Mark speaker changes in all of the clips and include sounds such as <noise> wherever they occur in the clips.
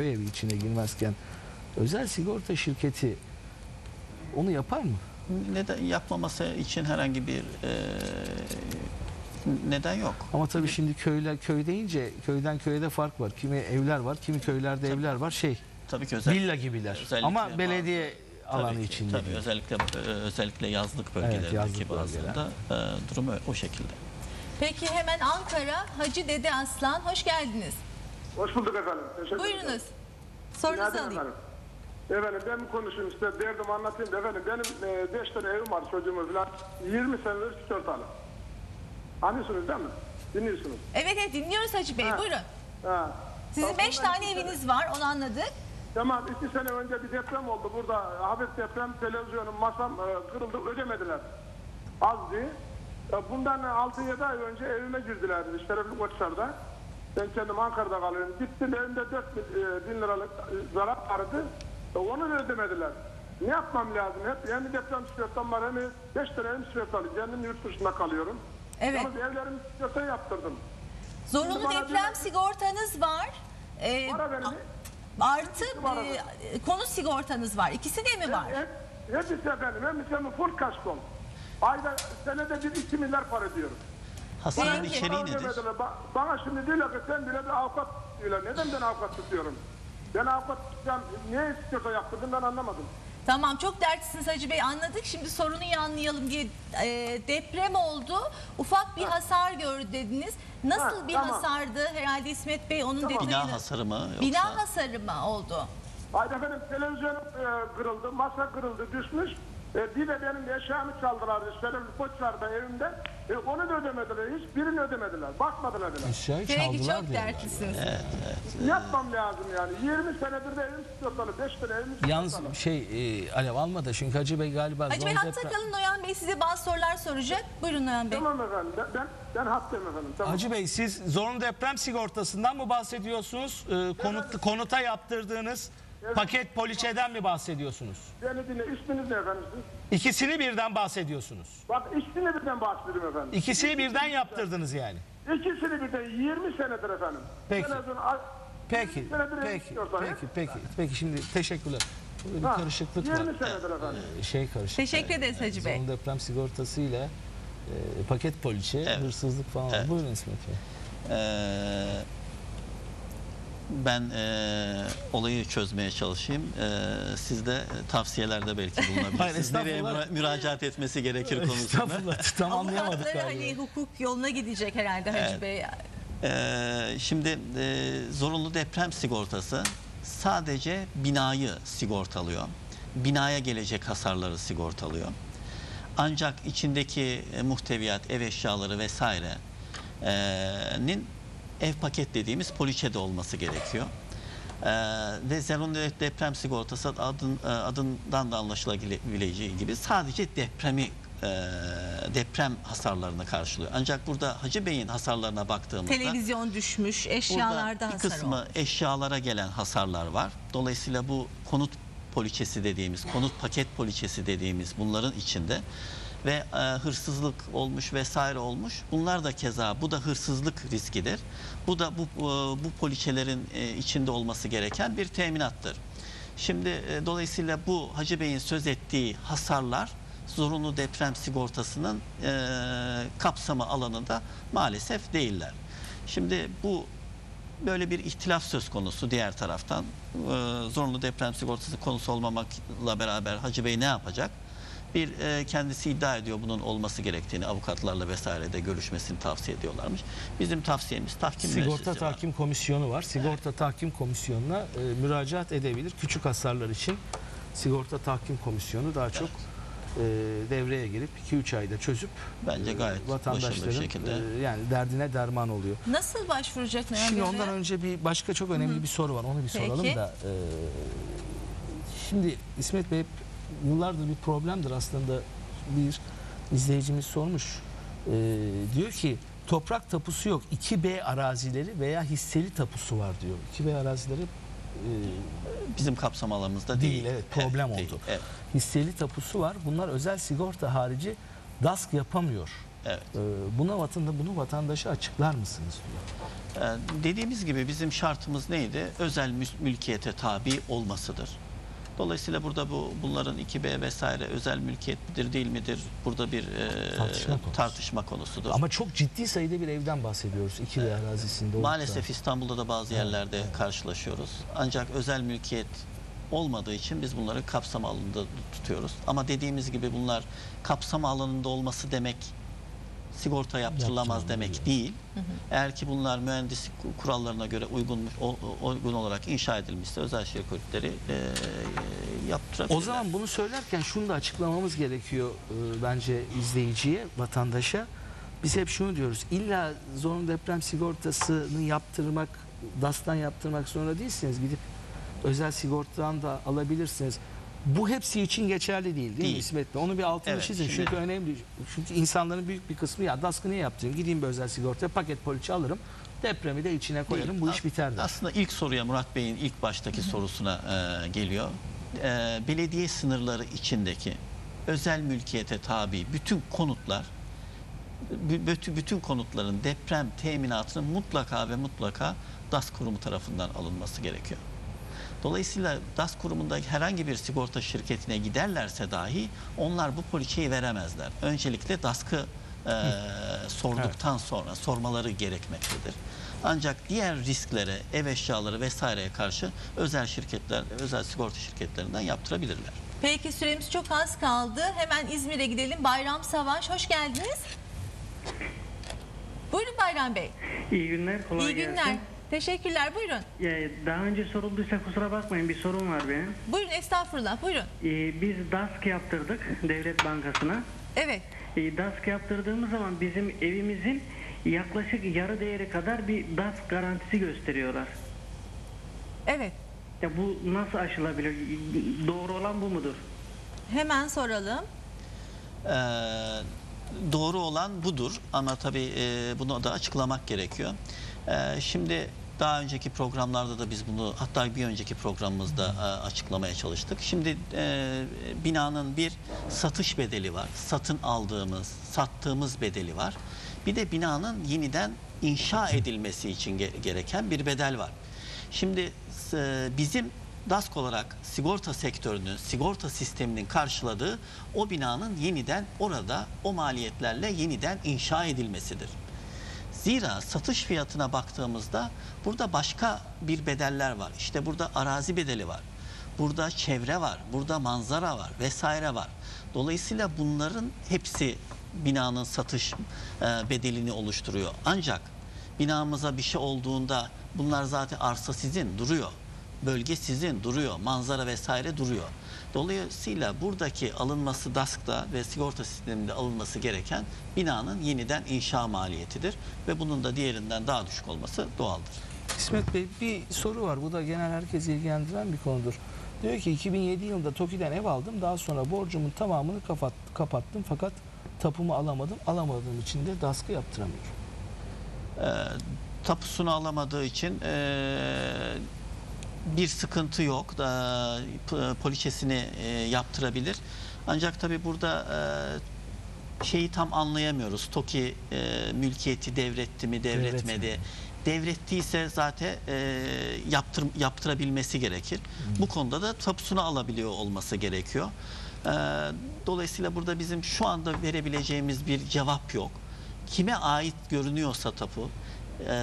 Speaker 1: köy evi içine girmezken özel sigorta şirketi onu yapar mı?
Speaker 2: Neden yapmaması için herhangi bir e, neden yok.
Speaker 1: Ama tabii şimdi köyler köy deyince köyden köye de fark var. Kimi evler var, kimi köylerde evler var. Şey
Speaker 2: Tabii ki özel,
Speaker 1: villa gibiler. Ama belediye
Speaker 2: Tabii
Speaker 1: alanı
Speaker 2: ki,
Speaker 1: içinde.
Speaker 2: Tabii özellikle e, özellikle yazlık bölgelerdeki
Speaker 1: yazlık
Speaker 2: bazılarında e, durum o şekilde.
Speaker 3: Peki hemen Ankara Hacı Dede Aslan hoş geldiniz.
Speaker 4: Hoş bulduk efendim. Teşekkür.
Speaker 3: Buyurunuz. Sorunuzu
Speaker 4: Günaydın
Speaker 3: alayım.
Speaker 4: efendim. Efendim ben konuşayım işte derdim anlatayım da efendim benim 5 tane evim var çocuğumuz falan 20 senedir sigortalı. Anlıyorsunuz değil mi? Dinliyorsunuz.
Speaker 3: Evet evet dinliyoruz Hacı Bey
Speaker 4: Ha.
Speaker 3: buyurun.
Speaker 4: Ha.
Speaker 3: Sizin 5
Speaker 4: ben
Speaker 3: tane
Speaker 4: iki
Speaker 3: eviniz var onu anladık.
Speaker 4: Tamam iki sene önce bir deprem oldu burada. Hafif deprem televizyonum masam e, kırıldı ödemediler. Az diye. E, Bundan 6-7 ay önce evime girdiler Şerefli Koçlar'da. Ben kendim Ankara'da kalıyorum. Gittim evimde 4 bin, e, bin liralık e, zarar vardı. E, Onu da ödemediler. Ne yapmam lazım? Hep hem deprem sigortam var hem 5 tane evim sigortalı. Kendim yurt dışında kalıyorum.
Speaker 3: Evet.
Speaker 4: Yalnız evlerimi sigorta yaptırdım.
Speaker 3: Zorunlu deprem
Speaker 4: diyorlar-
Speaker 3: sigortanız var. Ee,
Speaker 4: Var efendim.
Speaker 3: artı e, konut sigortanız var. İkisi de mi var?
Speaker 4: Hep, hepsi efendim. Hepsi full kaskon. Ayda senede bir 2 milyar para ödüyorum.
Speaker 2: Hasarın
Speaker 3: Peki.
Speaker 2: içeriği nedir?
Speaker 4: Ba- Bana şimdi diyorlar ki sen bile bir avukat diyorlar. Neden ben avukat tutuyorum? Ben avukat tutacağım. Niye istiyorsa yaptırdım ben anlamadım.
Speaker 3: Tamam çok dertlisiniz Hacı Bey anladık. Şimdi sorunu iyi anlayalım diye e, deprem oldu. Ufak bir hasar gördü dediniz. Nasıl
Speaker 4: Ha,
Speaker 3: bir
Speaker 4: tamam.
Speaker 3: hasardı? Herhalde İsmet Bey onun detayını...
Speaker 2: Bina hasarı mı yoksa?
Speaker 3: Bina hasarı mı oldu?
Speaker 4: Haydi efendim televizyon e, kırıldı, masa kırıldı, düşmüş. E, bir de benim eşyamı çaldılar. Şerefli Koçlar'da evimde. E, onu da ödemediler. Hiçbirini ödemediler. Bakmadılar bile.
Speaker 1: Eşyayı
Speaker 3: Peki
Speaker 1: çaldılar
Speaker 3: çok
Speaker 1: diyorlar.
Speaker 3: dertlisiniz.
Speaker 4: Yapmam lazım yani. 20 senedir de evim sigortalı. 5 tane evim sigortalı.
Speaker 1: Yalnız şey e, Alev alma da çünkü Hacı Bey galiba
Speaker 3: Hacı Bey hatta
Speaker 1: deprem-
Speaker 3: kalın Noyan Bey size bazı sorular soracak. Buyurun Noyan Bey.
Speaker 4: Tamam efendim. Ben, ben, ben hattayım efendim. Tamam.
Speaker 5: Hacı Bey siz zorunlu deprem sigortasından mı bahsediyorsunuz? Ee, konut, konuta yaptırdığınız paket poliçeden mi bahsediyorsunuz?
Speaker 4: Beni dinle. İsminiz ne efendim siz?
Speaker 5: İkisini birden bahsediyorsunuz.
Speaker 4: Bak ismini birden bahsediyorum efendim.
Speaker 5: İkisini birden yaptırdınız yani.
Speaker 4: İkisini birden 20 senedir efendim.
Speaker 1: Peki.
Speaker 4: En azından a-
Speaker 1: Peki,
Speaker 4: 20 senedir
Speaker 1: peki, peki, peki, peki. Şimdi teşekkürler. Burada bir
Speaker 4: Ha,
Speaker 1: karışıklık
Speaker 4: 20
Speaker 1: var.
Speaker 4: senedir efendim.
Speaker 1: Ee, Şey karışık.
Speaker 3: Teşekkür ederiz Hacı Bey.
Speaker 1: Zorunlu deprem sigortasıyla e, paket poliçe,
Speaker 2: Evet.
Speaker 1: hırsızlık falan.
Speaker 2: Evet.
Speaker 1: Buyurun İsmet Bey.
Speaker 2: Ee, ben e, olayı çözmeye çalışayım. Ee, siz de tavsiyelerde belki bulunabilirsiniz. Nereye müra- müracaat etmesi gerekir konusunda.
Speaker 1: Estağfurullah. Tam anlayamadık
Speaker 3: Avukatları
Speaker 1: galiba.
Speaker 3: hani hukuk yoluna gidecek herhalde Hacı
Speaker 2: Evet.
Speaker 3: Bey.
Speaker 2: Ee, şimdi e, zorunlu deprem sigortası sadece binayı sigortalıyor. Binaya gelecek hasarları sigortalıyor. Ancak içindeki e, muhteviyat, ev eşyaları vesairenin ev paket dediğimiz poliçede olması gerekiyor. Ee, ve zorunlu deprem sigortası adın, e, adından da anlaşılabileceği gibi sadece depremi e, deprem hasarlarını karşılıyor. Ancak burada Hacı Bey'in hasarlarına baktığımızda
Speaker 3: Televizyon düşmüş, eşyalarda hasar
Speaker 2: kısmı
Speaker 3: oldu.
Speaker 2: eşyalara gelen hasarlar var. Dolayısıyla bu konut poliçesi dediğimiz, konut paket poliçesi dediğimiz bunların içinde ve e, hırsızlık olmuş vesaire olmuş. Bunlar da keza bu da hırsızlık riskidir. Bu da bu e, bu poliçelerin e, içinde olması gereken bir teminattır. Şimdi e, dolayısıyla bu Hacı Bey'in söz ettiği hasarlar zorunlu deprem sigortasının e, kapsamı alanında maalesef değiller. Şimdi bu böyle bir ihtilaf söz konusu diğer taraftan. Ee, zorunlu deprem sigortası konusu olmamakla beraber Hacı Bey ne yapacak? Bir e, kendisi iddia ediyor bunun olması gerektiğini avukatlarla vesaire de görüşmesini tavsiye ediyorlarmış. Bizim tavsiyemiz tahkim
Speaker 1: Sigorta
Speaker 2: meclisi var.
Speaker 1: Tahkim Komisyonu var. Sigorta Tahkim Komisyonu'na e, müracaat edebilir. Küçük hasarlar için Sigorta Tahkim Komisyonu daha çok e, devreye girip 2-3 ayda çözüp
Speaker 2: Bence
Speaker 1: e,
Speaker 2: gayet başarılı
Speaker 1: vatandaşların
Speaker 2: şekilde.
Speaker 1: e, yani derdine derman oluyor.
Speaker 3: Nasıl başvuracak Noyan
Speaker 1: Şimdi ondan önce bir başka çok önemli bir soru var. Onu bir
Speaker 3: Peki.
Speaker 1: soralım da. e, şimdi İsmet Bey hep yıllardır bir problemdir aslında. Bir izleyicimiz sormuş. E, diyor ki toprak tapusu yok. 2B arazileri veya hisseli tapusu var diyor. 2B arazileri e,
Speaker 2: Bizim kapsam alanımızda değil.
Speaker 1: değil. Evet problem
Speaker 2: değil.
Speaker 1: oldu.
Speaker 2: Evet.
Speaker 1: Hisseli tapusu var. Bunlar özel sigorta harici DASK yapamıyor
Speaker 2: Evet.
Speaker 1: Ee, buna vatanda bunu vatandaşa açıklar mısınız diyor.
Speaker 2: Ee, dediğimiz gibi bizim şartımız neydi? Özel mül- mülkiyete tabi olmasıdır. Dolayısıyla burada bu bunların 2B vesaire özel mülkiyet midir değil midir? Burada bir e,
Speaker 1: Tartışma konusu.
Speaker 2: tartışma konusudur.
Speaker 1: Ama çok ciddi sayıda bir evden bahsediyoruz iki ve arazisinde.
Speaker 2: Maalesef İstanbul'da da bazı yerlerde karşılaşıyoruz. Ancak özel mülkiyet olmadığı için biz bunları kapsam alanında tutuyoruz. Ama dediğimiz gibi bunlar kapsam alanında olması demek sigorta yaptırılamaz demek değil. Eğer ki bunlar mühendislik kurallarına göre uygun uygun olarak inşa edilmişse özel şirketleri e, yaptırabilirler.
Speaker 1: O zaman bunu söylerken şunu da açıklamamız gerekiyor e, bence izleyiciye, vatandaşa. Biz hep şunu diyoruz. İlla zorunlu deprem sigortasını yaptırmak, DAS'tan yaptırmak zorunda değilsiniz. Gidip özel sigortadan da alabilirsiniz. Bu hepsi için geçerli değil değil, mi
Speaker 2: Değil.
Speaker 1: İsmet Bey? Onu bir altını
Speaker 2: Evet,
Speaker 1: çizin.
Speaker 2: şimdi-
Speaker 1: Çünkü önemli. Çünkü insanların büyük bir kısmı ya DAS'ı niye yaptırayım? Gideyim bir özel sigortaya paket poliçe alırım. Depremi de içine koyarım.
Speaker 2: Değil.
Speaker 1: Bu iş biter.
Speaker 2: Aslında ilk soruya Murat Bey'in ilk baştaki sorusuna e, geliyor. E, belediye sınırları içindeki özel mülkiyete tabi bütün konutlar bü- bütün, bütün konutların deprem teminatının mutlaka ve mutlaka DAS kurumu tarafından alınması gerekiyor. Dolayısıyla DAS kurumunda herhangi bir sigorta şirketine giderlerse dahi onlar bu poliçeyi veremezler. Öncelikle DASK'ı e, sorduktan sonra sormaları gerekmektedir. Ancak diğer risklere, ev eşyaları vesaireye karşı özel şirketler, özel sigorta şirketlerinden yaptırabilirler.
Speaker 3: Peki süremiz çok az kaldı. Hemen İzmir'e gidelim. Bayram Savaş hoş geldiniz. Buyurun Bayram Bey.
Speaker 6: İyi günler, kolay
Speaker 3: İyi günler.
Speaker 6: gelsin.
Speaker 3: Teşekkürler. Buyurun.
Speaker 6: Ya, daha önce sorulduysa kusura bakmayın bir sorun var benim.
Speaker 3: Buyurun estağfurullah. Buyurun.
Speaker 6: Ee, biz DASK yaptırdık Devlet Bankası'na.
Speaker 3: Evet.
Speaker 6: Ee, DASK yaptırdığımız zaman bizim evimizin yaklaşık yarı değeri kadar bir DASK garantisi gösteriyorlar.
Speaker 3: Evet.
Speaker 6: Ya bu nasıl aşılabilir? Doğru olan bu mudur?
Speaker 3: Hemen soralım.
Speaker 2: Ee, doğru olan budur ama tabii e, bunu da açıklamak gerekiyor. Ee, şimdi daha önceki programlarda da biz bunu hatta bir önceki programımızda e, açıklamaya çalıştık. Şimdi e, binanın bir satış bedeli var. Satın aldığımız, sattığımız bedeli var. Bir de binanın yeniden inşa edilmesi için ge- gereken bir bedel var. Şimdi e, bizim DASK olarak sigorta sektörünün, sigorta sisteminin karşıladığı o binanın yeniden orada o maliyetlerle yeniden inşa edilmesidir. Zira satış fiyatına baktığımızda burada başka bir bedeller var. İşte burada arazi bedeli var. Burada çevre var, burada manzara var vesaire var. Dolayısıyla bunların hepsi binanın satış e, bedelini oluşturuyor. Ancak binamıza bir şey olduğunda bunlar zaten arsa sizin duruyor. Bölge sizin duruyor. Manzara vesaire duruyor. Dolayısıyla buradaki alınması DASK'ta ve sigorta sisteminde alınması gereken binanın yeniden inşa maliyetidir. Ve bunun da diğerinden daha düşük olması doğaldır.
Speaker 1: İsmet Bey bir soru var. Bu da genel herkesi ilgilendiren bir konudur. Diyor ki 2007 yılında TOKİ'den ev aldım. Daha sonra borcumun tamamını kapat, kapattım fakat tapumu alamadım. Alamadığım için de DASK'ı yaptıramıyorum.
Speaker 2: Ee, tapusunu alamadığı için ee, bir sıkıntı yok. P- poliçesini ee, yaptırabilir. Ancak tabii burada ee, şeyi tam anlayamıyoruz. TOKİ mülkiyeti devretti mi, devretmedi. Devrettiyse zaten yaptır, yaptırabilmesi gerekir. Bu konuda da tapusunu alabiliyor olması gerekiyor. Dolayısıyla burada bizim şu anda verebileceğimiz bir cevap yok. Kime ait görünüyorsa tapu, e,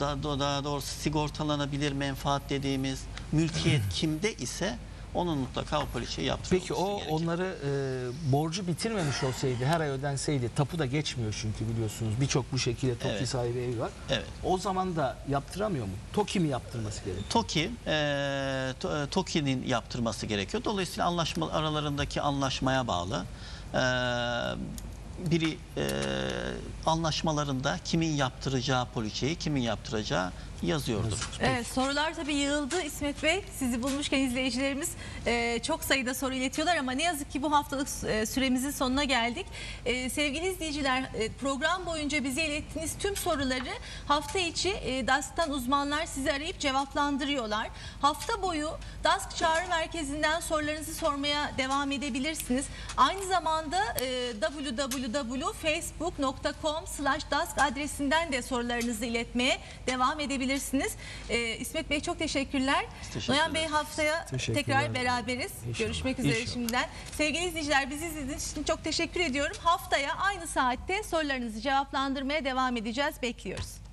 Speaker 2: daha, daha doğrusu sigortalanabilir menfaat dediğimiz mülkiyet <clears throat> kimde ise onun mutlaka o poliçeyi yaptırılması
Speaker 1: Peki o
Speaker 2: gerekir.
Speaker 1: onları e, borcu bitirmemiş olsaydı, her ay ödenseydi, tapu da geçmiyor çünkü biliyorsunuz. Birçok bu şekilde TOKİ
Speaker 2: Evet.
Speaker 1: sahibi evi var.
Speaker 2: Evet.
Speaker 1: O zaman da yaptıramıyor mu? TOKİ mi yaptırması gerekiyor?
Speaker 2: TOKİ, e, To- e, TOKİ'nin yaptırması gerekiyor. Dolayısıyla anlaşma aralarındaki anlaşmaya bağlı. E, biri e, anlaşmalarında kimin yaptıracağı poliçeyi, kimin yaptıracağı yazıyordur.
Speaker 3: Evet sorular tabii yığıldı İsmet Bey. Sizi bulmuşken izleyicilerimiz e, çok sayıda soru iletiyorlar ama ne yazık ki bu haftalık e, süremizin sonuna geldik. E, sevgili izleyiciler e, program boyunca bize ilettiğiniz tüm soruları hafta içi e, DASK'tan uzmanlar sizi arayıp cevaplandırıyorlar. Hafta boyu DASK Çağrı Merkezi'nden sorularınızı sormaya devam edebilirsiniz. Aynı zamanda e, www.facebook.com dask adresinden de sorularınızı iletmeye devam edebilirsiniz. E, İsmet Bey çok teşekkürler.
Speaker 2: teşekkür
Speaker 3: Noyan Bey haftaya
Speaker 1: Teşekkürler.
Speaker 3: tekrar beraberiz.
Speaker 1: İnşallah.
Speaker 3: Görüşmek üzere
Speaker 1: İnşallah.
Speaker 3: şimdiden. Sevgili izleyiciler bizi izlediğiniz için çok teşekkür ediyorum. Haftaya aynı saatte sorularınızı cevaplandırmaya devam edeceğiz. Bekliyoruz.